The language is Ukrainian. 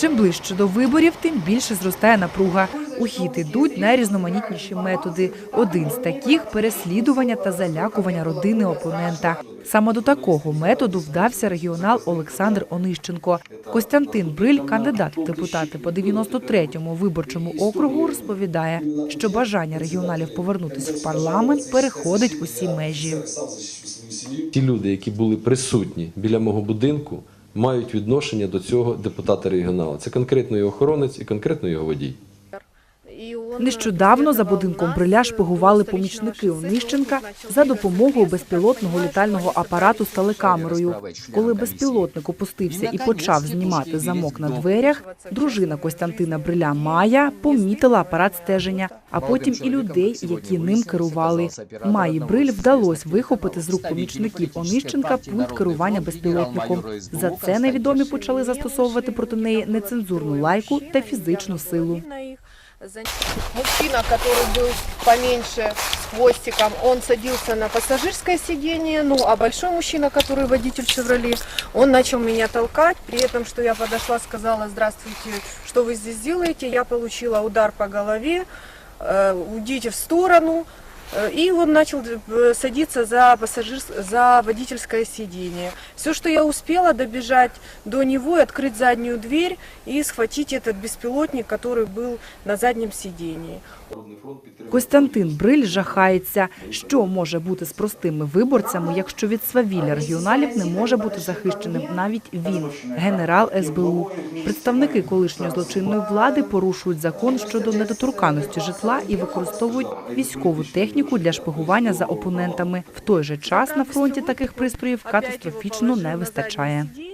Чим ближче до виборів, тим більше зростає напруга. У хід ідуть найрізноманітніші методи. Один з таких переслідування та залякування родини опонента. Саме до такого методу вдався регіонал Олександр Онищенко. Костянтин Бриль, кандидат в депутати по 93-му виборчому округу, розповідає, що бажання регіоналів повернутися в парламент переходить усі межі. Ті люди, які були присутні біля мого будинку, мають відношення до цього депутата регіонала. Це конкретно його охоронець і конкретно його водій. Нещодавно за будинком Бриля шпигували помічники Онищенка за допомогою безпілотного літального апарату з телекамерою. Коли безпілотник опустився і почав знімати замок на дверях, дружина Костянтина Бриля Майя помітила апарат стеження, а потім і людей, які ним керували. Маї Бриль вдалося вихопити з рук помічників Онищенка пульт керування безпілотником. За це невідомі почали застосовувати проти неї нецензурну лайку та фізичну силу. Мужчина, который был поменьше, с хвостиком, он садился на пассажирское сиденье, ну а большой мужчина, который водитель «Шевроле», он начал меня толкать, при этом, что я подошла, сказала, здравствуйте, что вы здесь делаете, я получила удар по голове, «Э, уйдите в сторону, Э, и он начал э, садиться за, пассажир... за водительское сиденье. Все, что я успела, добежать до него и открыть заднюю дверь и схватить этот беспилотник, который был на заднем сиденье. Костянтин Бриль жахається, що може бути з простими виборцями, якщо від свавілля регіоналів не може бути захищеним навіть він, генерал СБУ. Представники колишньої злочинної влади порушують закон щодо недоторканості житла і використовують військову техніку для шпигування за опонентами. В той же час на фронті таких пристроїв катастрофічно не вистачає.